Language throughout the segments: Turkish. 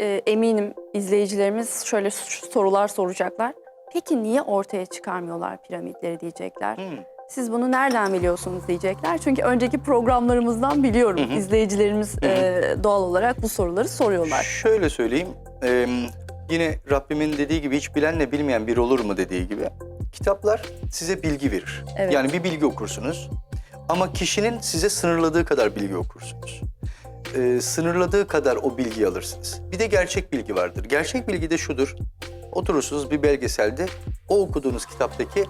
e, eminim izleyicilerimiz şöyle sorular soracaklar. Peki niye ortaya çıkarmıyorlar piramitleri diyecekler. Hmm. Siz bunu nereden biliyorsunuz diyecekler. Çünkü önceki programlarımızdan biliyorum. İzleyicilerimiz e, doğal olarak bu soruları soruyorlar. Şöyle söyleyeyim. e, yine Rabbimin dediği gibi hiç bilenle bilmeyen bir olur mu dediği gibi. Kitaplar size bilgi verir. Evet. Yani bir bilgi okursunuz. Ama kişinin size sınırladığı kadar bilgi okursunuz. E, sınırladığı kadar o bilgiyi alırsınız. Bir de gerçek bilgi vardır. Gerçek bilgi de şudur. Oturursunuz bir belgeselde o okuduğunuz kitaptaki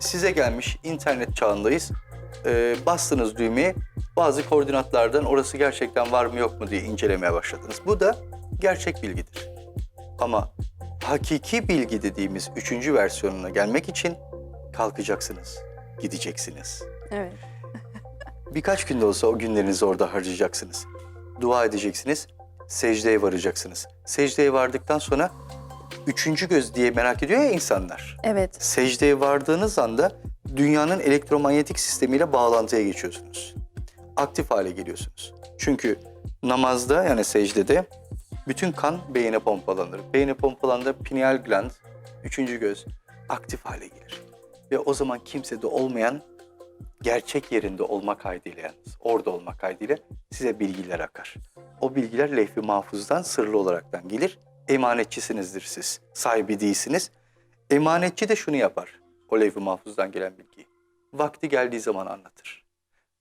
size gelmiş internet çağındayız. E, bastınız düğmeye bazı koordinatlardan orası gerçekten var mı yok mu diye incelemeye başladınız. Bu da gerçek bilgidir. Ama hakiki bilgi dediğimiz üçüncü versiyonuna gelmek için kalkacaksınız, gideceksiniz. Evet. Birkaç günde olsa o günlerinizi orada harcayacaksınız. Dua edeceksiniz, secdeye varacaksınız. Secdeye vardıktan sonra üçüncü göz diye merak ediyor ya insanlar. Evet. Secdeye vardığınız anda dünyanın elektromanyetik sistemiyle bağlantıya geçiyorsunuz. Aktif hale geliyorsunuz. Çünkü namazda yani secdede bütün kan beyine pompalanır. Beyne pompalandığında pineal gland, üçüncü göz aktif hale gelir. Ve o zaman kimsede olmayan gerçek yerinde olma kaydıyla yalnız, orada olma kaydıyla size bilgiler akar. O bilgiler lehvi mahfuzdan sırlı olaraktan gelir. Emanetçisinizdir siz, sahibi değilsiniz. Emanetçi de şunu yapar, o levh-i mahfuzdan gelen bilgiyi. Vakti geldiği zaman anlatır.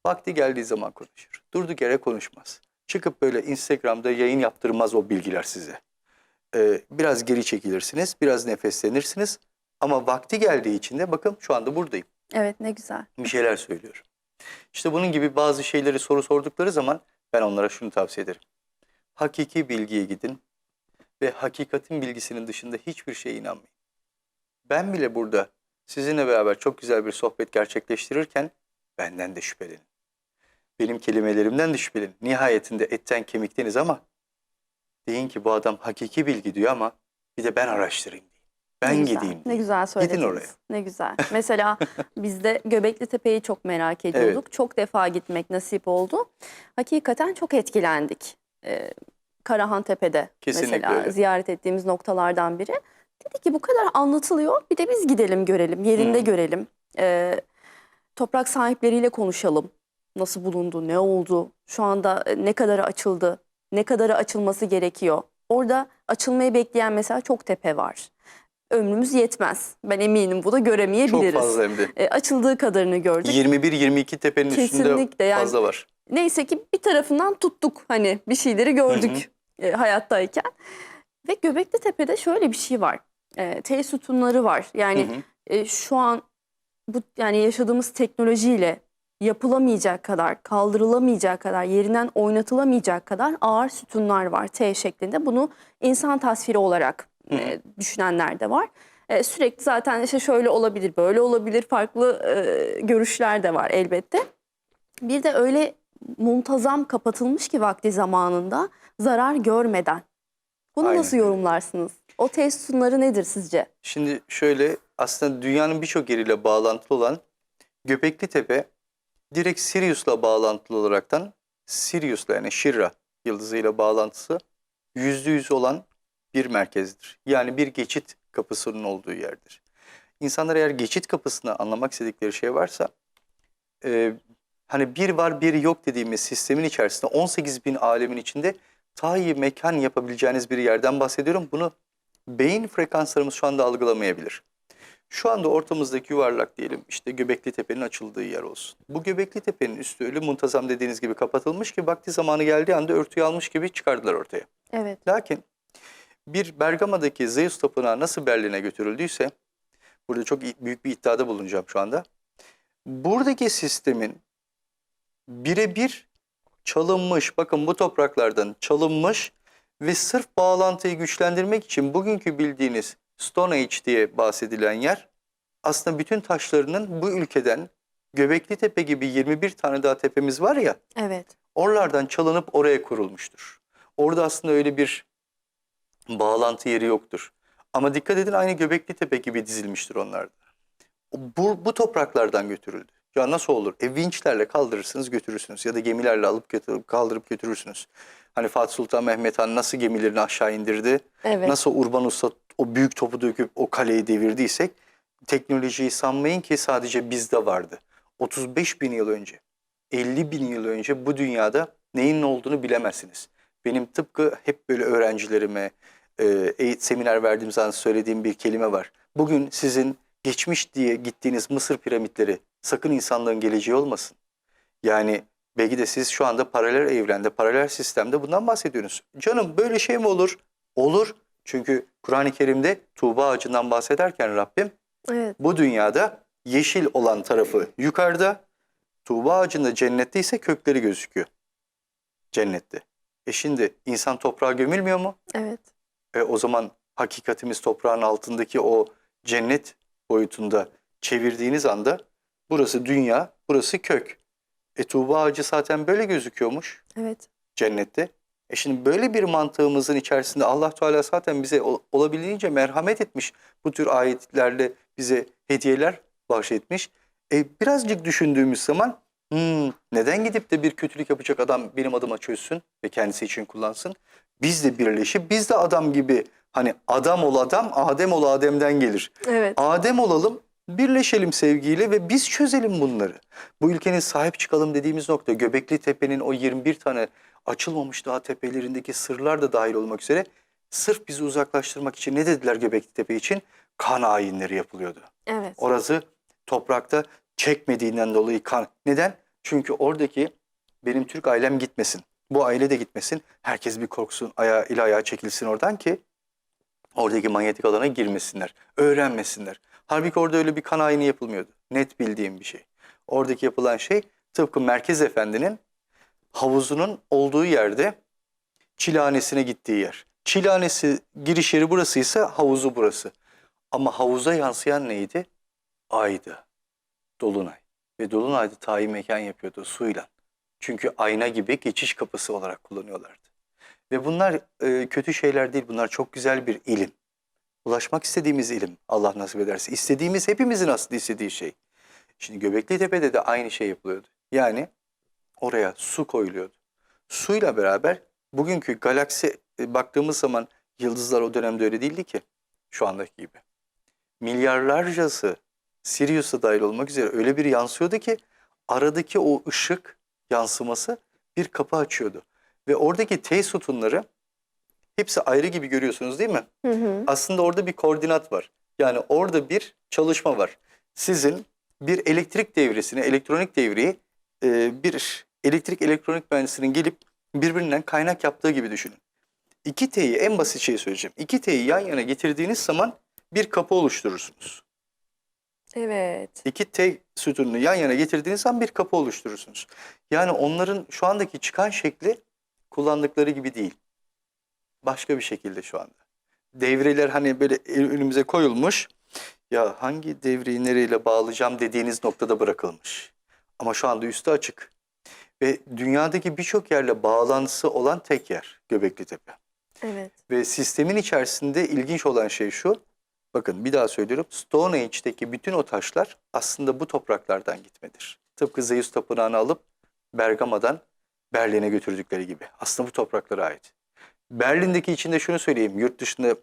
Vakti geldiği zaman konuşur. Durduk yere konuşmaz. Çıkıp böyle Instagram'da yayın yaptırmaz o bilgiler size. Ee, biraz geri çekilirsiniz, biraz nefeslenirsiniz. Ama vakti geldiği için de bakın şu anda buradayım. Evet ne güzel. Bir şeyler söylüyorum. İşte bunun gibi bazı şeyleri soru sordukları zaman ben onlara şunu tavsiye ederim. Hakiki bilgiye gidin ve hakikatin bilgisinin dışında hiçbir şeye inanmayın. Ben bile burada sizinle beraber çok güzel bir sohbet gerçekleştirirken benden de şüphelenin. Benim kelimelerimden de şüphelenin. Nihayetinde etten kemikteniz ama deyin ki bu adam hakiki bilgi diyor ama bir de ben araştırayım deyin. Ben ne güzel, gideyim Ne güzel söylediniz. oraya. Ne güzel. Mesela biz de Göbekli Tepe'yi çok merak ediyorduk. Çok defa gitmek nasip oldu. Hakikaten çok etkilendik. Ee, Karahan Tepe'de Kesinlikle mesela öyle. ziyaret ettiğimiz noktalardan biri. Dedik ki bu kadar anlatılıyor. Bir de biz gidelim görelim, yerinde Hı. görelim. Ee, toprak sahipleriyle konuşalım. Nasıl bulundu, ne oldu, şu anda e, ne kadarı açıldı, ne kadarı açılması gerekiyor. Orada açılmayı bekleyen mesela çok tepe var. Ömrümüz yetmez. Ben eminim bunu göremeyebiliriz. Çok fazla hem de. E, açıldığı kadarını gördük. 21-22 tepenin Kesinlikle üstünde yani. fazla var. Neyse ki bir tarafından tuttuk hani bir şeyleri gördük e, hayattayken. Ve Göbekli Tepe'de şöyle bir şey var. E, T sütunları var. Yani Hı hı. e, şu an bu yani yaşadığımız teknolojiyle yapılamayacak kadar, kaldırılamayacak kadar, yerinden oynatılamayacak kadar ağır sütunlar var T şeklinde. Bunu insan tasviri olarak e, düşünenler de var. E, sürekli zaten işte şöyle olabilir, böyle olabilir, farklı e, görüşler de var elbette. Bir de öyle muntazam kapatılmış ki vakti zamanında zarar görmeden. Bunu Aynen nasıl yorumlarsınız? O T sütunları nedir sizce? Şimdi şöyle aslında dünyanın birçok yeriyle bağlantılı olan Göbekli Tepe direkt Sirius'la bağlantılı olaraktan Sirius'la yani Şirra yıldızıyla bağlantısı yüzde yüz olan bir merkezdir. Yani bir geçit kapısının olduğu yerdir. İnsanlar eğer geçit kapısını anlamak istedikleri şey varsa e, hani bir var bir yok dediğimiz sistemin içerisinde 18 bin alemin içinde tayi mekan yapabileceğiniz bir yerden bahsediyorum. Bunu beyin frekanslarımız şu anda algılamayabilir. Şu anda ortamızdaki yuvarlak diyelim işte Göbekli Tepe'nin açıldığı yer olsun. Bu Göbekli Tepe'nin üstü öyle muntazam dediğiniz gibi kapatılmış ki vakti zamanı geldiği anda örtüyü almış gibi çıkardılar ortaya. Evet. Lakin bir Bergama'daki Zeus tapınağı nasıl Berlin'e götürüldüyse burada çok büyük bir iddiada bulunacağım şu anda. Buradaki sistemin birebir çalınmış, bakın bu topraklardan çalınmış ve sırf bağlantıyı güçlendirmek için bugünkü bildiğiniz Stone Age diye bahsedilen yer aslında bütün taşlarının bu ülkeden Göbekli Tepe gibi 21 tane daha tepemiz var ya Evet. oralardan çalınıp oraya kurulmuştur. Orada aslında öyle bir bağlantı yeri yoktur. Ama dikkat edin aynı Göbekli Tepe gibi dizilmiştir onlar da. Bu, bu topraklardan götürüldü. Ya nasıl olur? E vinçlerle kaldırırsınız götürürsünüz ya da gemilerle alıp kaldırıp götürürsünüz. Hani Fatih Sultan Mehmet Han nasıl gemilerini aşağı indirdi? Evet. Nasıl Urban Usta o büyük topu döküp o kaleyi devirdiysek teknolojiyi sanmayın ki sadece bizde vardı. 35 bin yıl önce, 50 bin yıl önce bu dünyada neyin ne olduğunu bilemezsiniz. Benim tıpkı hep böyle öğrencilerime e, eğit- seminer verdiğim zaman söylediğim bir kelime var. Bugün sizin geçmiş diye gittiğiniz Mısır piramitleri sakın insanlığın geleceği olmasın. Yani belki de siz şu anda paralel evrende, paralel sistemde bundan bahsediyorsunuz. Canım böyle şey mi olur? Olur. Çünkü Kur'an-ı Kerim'de Tuğba ağacından bahsederken Rabbim Evet. bu dünyada yeşil olan tarafı yukarıda, Tuğba ağacında cennette ise kökleri gözüküyor. Cennette. E şimdi insan toprağa gömülmüyor mu? Evet. E o zaman hakikatimiz toprağın altındaki o cennet boyutunda çevirdiğiniz anda burası dünya, burası kök. E Tuğba ağacı zaten böyle gözüküyormuş Evet. cennette. E şimdi böyle bir mantığımızın içerisinde Allah Teala zaten bize ol- olabildiğince merhamet etmiş. Bu tür ayetlerle bize hediyeler bahşetmiş. E birazcık düşündüğümüz zaman "Hmm, neden gidip de bir kötülük yapacak adam benim adıma çözsün ve kendisi için kullansın? Biz de birleşip biz de adam gibi hani adam ol adam, Adem ol Adem'den gelir. Evet. Adem olalım, birleşelim sevgiyle ve biz çözelim bunları. Bu ülkenin sahip çıkalım dediğimiz nokta Göbekli Tepe'nin o 21 tane açılmamış daha tepelerindeki sırlar da dahil olmak üzere sırf bizi uzaklaştırmak için ne dediler Göbekli Tepe için? Kan ayinleri yapılıyordu. Evet. Orası toprakta çekmediğinden dolayı kan. Neden? Çünkü oradaki benim Türk ailem gitmesin. Bu aile de gitmesin. Herkes bir korksun, ayağı, il ayağa çekilsin oradan ki oradaki manyetik alana girmesinler, öğrenmesinler. Halbuki orada öyle bir kan ayini yapılmıyordu. Net bildiğim bir şey. Oradaki yapılan şey tıpkı Merkez Efendi'nin havuzunun olduğu yerde çilehanesine gittiği yer. Çilehanesi giriş yeri burasıysa havuzu burası. Ama havuza yansıyan neydi? Aydı. Dolunay. Ve Dolunay'da tayi mekan yapıyordu suyla. Çünkü ayna gibi geçiş kapısı olarak kullanıyorlardı. Ve bunlar e, kötü şeyler değil. Bunlar çok güzel bir ilim. Ulaşmak istediğimiz ilim Allah nasip ederse. İstediğimiz hepimizin aslında istediği şey. Şimdi Göbekli Tepe'de de aynı şey yapılıyordu. Yani oraya su koyuluyordu. Suyla beraber bugünkü galaksi e, baktığımız zaman yıldızlar o dönemde öyle değildi ki şu andaki gibi. Milyarlarcası Sirius'a dahil olmak üzere öyle bir yansıyordu ki aradaki o ışık yansıması bir kapı açıyordu. Ve oradaki T sütunları hepsi ayrı gibi görüyorsunuz değil mi? Hı hı. aslında orada bir koordinat var. Yani orada bir çalışma var. Sizin bir elektrik devresine, elektronik devreyi e, bir elektrik elektronik mühendisinin gelip birbirinden kaynak yaptığı gibi düşünün. İki T'yi en basit şey söyleyeceğim. İki T'yi yan yana getirdiğiniz zaman bir kapı oluşturursunuz. Evet. İki T sütununu yan yana getirdiğiniz zaman bir kapı oluşturursunuz. Yani onların şu andaki çıkan şekli kullandıkları gibi değil. Başka bir şekilde şu anda. Devreler hani böyle önümüze koyulmuş. Ya hangi devreyi nereyle bağlayacağım dediğiniz noktada bırakılmış. Ama şu anda üstü açık. Ve dünyadaki birçok yerle bağlantısı olan tek yer Göbekli Tepe. Evet. Ve sistemin içerisinde ilginç olan şey şu. Bakın bir daha söylüyorum. Stone Age'deki bütün o taşlar aslında bu topraklardan gitmedir. Tıpkı Zeus Tapınağı'nı alıp Bergama'dan Berlin'e götürdükleri gibi. Aslında bu topraklara ait. Berlin'deki için de şunu söyleyeyim. Yurt dışında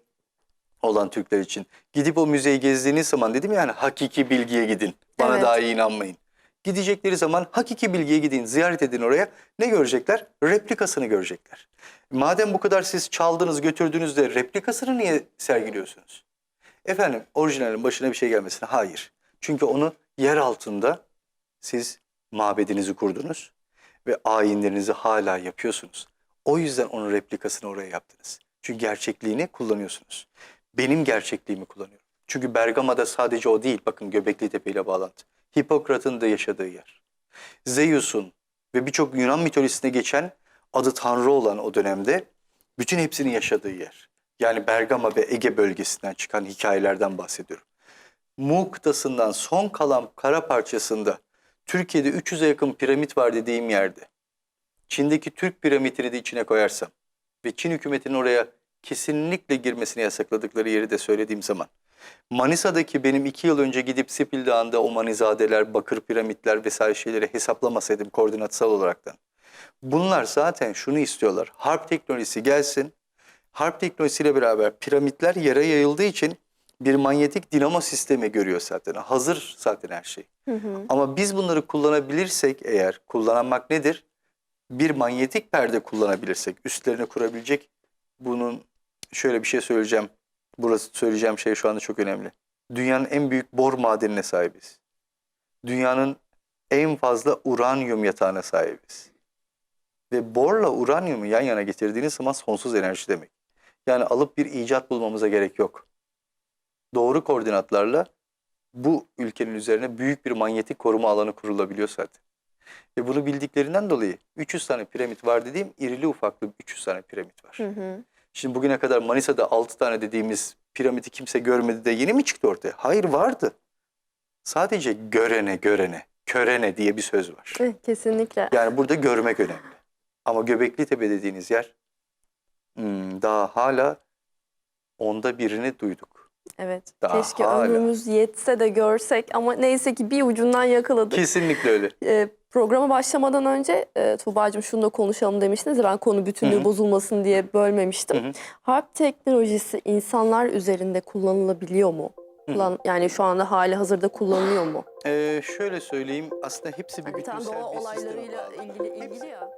olan Türkler için. Gidip o müzeyi gezdiğiniz zaman dedim yani hakiki bilgiye gidin. Bana Evet. daha iyi inanmayın. Gidecekleri zaman hakiki bilgiye gidin, ziyaret edin oraya. Ne görecekler? Replikasını görecekler. Madem bu kadar siz çaldınız, götürdünüz de replikasını niye sergiliyorsunuz? Efendim orijinalin başına bir şey gelmesine hayır. Çünkü onu yer altında siz mabedinizi kurdunuz ve ayinlerinizi hala yapıyorsunuz. O yüzden onun replikasını oraya yaptınız. Çünkü gerçekliğini kullanıyorsunuz. Benim gerçekliğimi kullanıyorum. Çünkü Bergama'da sadece o değil. Bakın Göbekli Tepe ile bağlantı. Hipokrat'ın da yaşadığı yer. Zeus'un ve birçok Yunan mitolojisine geçen adı Tanrı olan o dönemde bütün hepsinin yaşadığı yer. Yani Bergama ve Ege bölgesinden çıkan hikayelerden bahsediyorum. Mu kıtasından son kalan kara parçasında Türkiye'de 300'e yakın piramit var dediğim yerde. Çin'deki Türk piramitini de içine koyarsam ve Çin hükümetinin oraya kesinlikle girmesini yasakladıkları yeri de söylediğim zaman Manisa'daki benim iki yıl önce gidip Sipil Dağı'nda o manizadeler, bakır piramitler vesaire şeyleri hesaplamasaydım koordinatsal olaraktan. Bunlar zaten şunu istiyorlar. Harp teknolojisi gelsin. Harp teknolojisiyle beraber piramitler yere yayıldığı için bir manyetik dinamo sistemi görüyor zaten. Hazır zaten her şey. Ama biz bunları kullanabilirsek eğer, kullanmak nedir? Bir manyetik perde kullanabilirsek, üstlerine kurabilecek bunun şöyle bir şey söyleyeceğim. Burası söyleyeceğim şey şu anda çok önemli. Dünyanın en büyük bor madenine sahibiz. Dünyanın en fazla uranyum yatağına sahibiz. Ve borla uranyumu yan yana getirdiğiniz zaman sonsuz enerji demek. Yani alıp bir icat bulmamıza gerek yok. Doğru koordinatlarla bu ülkenin üzerine büyük bir manyetik koruma alanı kurulabiliyor zaten. Ve bunu bildiklerinden dolayı 300 tane piramit var dediğim irili ufaklı 300 tane piramit var. Hı hı. Şimdi bugüne kadar Manisa'da 6 tane dediğimiz piramidi kimse görmedi de yeni mi çıktı ortaya? Hayır vardı. Sadece görene görene, körene diye bir söz var. Kesinlikle. Yani burada görmek önemli. Ama Göbekli Tepe dediğiniz yer hmm, daha hala onda birini duyduk. Evet. Daha Keşke hala. ömrümüz yetse de görsek ama neyse ki bir ucundan yakaladık. Kesinlikle öyle. E, programa başlamadan önce e, Tuğba'cığım şunu da konuşalım demiştiniz. ya, Ben konu bütünlüğü Hı hı. bozulmasın diye bölmemiştim. Hı hı. Harp teknolojisi insanlar üzerinde kullanılabiliyor mu? Kullan, yani şu anda hali hazırda kullanılıyor mu? Ee, şöyle söyleyeyim aslında hepsi bir Hani bütünsel doğa bir sisteme olaylarıyla bağlı. ilgili Hepsi- ilgili ya.